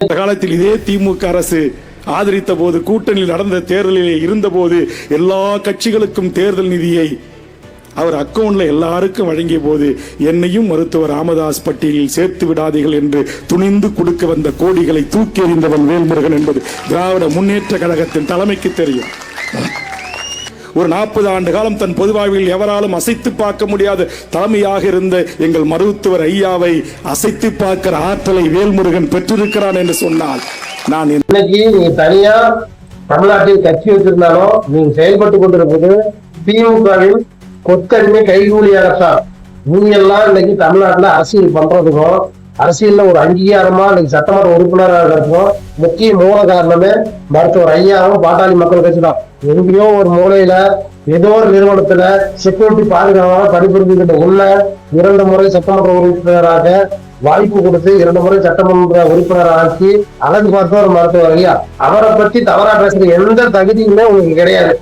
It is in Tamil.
இந்த காலத்தில் இதே திமுக அரசு ஆதரித்த போது கூட்டணியில் நடந்த தேர்தலிலே இருந்தபோது எல்லா கட்சிகளுக்கும் தேர்தல் நிதியை அவர் அக்கவுண்ட்ல எல்லாருக்கும் வழங்கிய போது என்னையும் மருத்துவர் ராமதாஸ் பட்டியலில் சேர்த்து விடாதீர்கள் என்று துணிந்து கொடுக்க வந்த கோடிகளை தூக்கி எறிந்தவன் வேல்முருகன் என்பது திராவிட முன்னேற்ற கழகத்தின் தலைமைக்கு தெரியும். ஒரு நாற்பது ஆண்டு காலம் தன் பொது வாழ்வில் எவராலும் அசைத்து பார்க்க முடியாத. தலைமையாக இருந்த எங்கள் மருத்துவர் ஐயாவை அசைத்து பார்க்கிற ஆற்றலை வேல்முருகன் பெற்றிருக்கிறான் என்று சொன்னால் நான் இன்னைக்கு நீங்க தனியா தமிழ்நாட்டில் கட்சி வச்சிருந்தாலும் நீங்க செயல்பட்டு கொண்டிருப்பது திமுகவின் கொத்தடிமை கைகூலியாகத்தான் நீங்க எல்லாம் இன்னைக்கு தமிழ்நாட்டுல அரசியல் பண்றதுக்கும் அரசியல்ல ஒரு அங்கீகாரமா இன்னைக்கு சட்டமன்ற உறுப்பினராக இருக்கிறதுக்கும் முக்கிய மூல காரணமே மருத்துவர் ஐயாவும் பாட்டாளி மக்கள் கட்சி தான். எங்கேயோ ஒரு மூலையில ஏதோ ஒரு நிறுவனத்துல செக்யூரிட்டி பாதுகாப்பாக பணிபுரிந்துகிட்ட உள்ள இரண்டு முறை சட்டமன்ற உறுப்பினராக வாய்ப்பு கொடுத்து இரண்டு முறை சட்டமன்ற உறுப்பினர் ஆக்கி அழகு பார்த்த ஒரு மருத்துவர் ஐயா. அவரை பத்தி தவறா பேசுற எந்த தகுதியுமே உங்களுக்கு கிடையாது.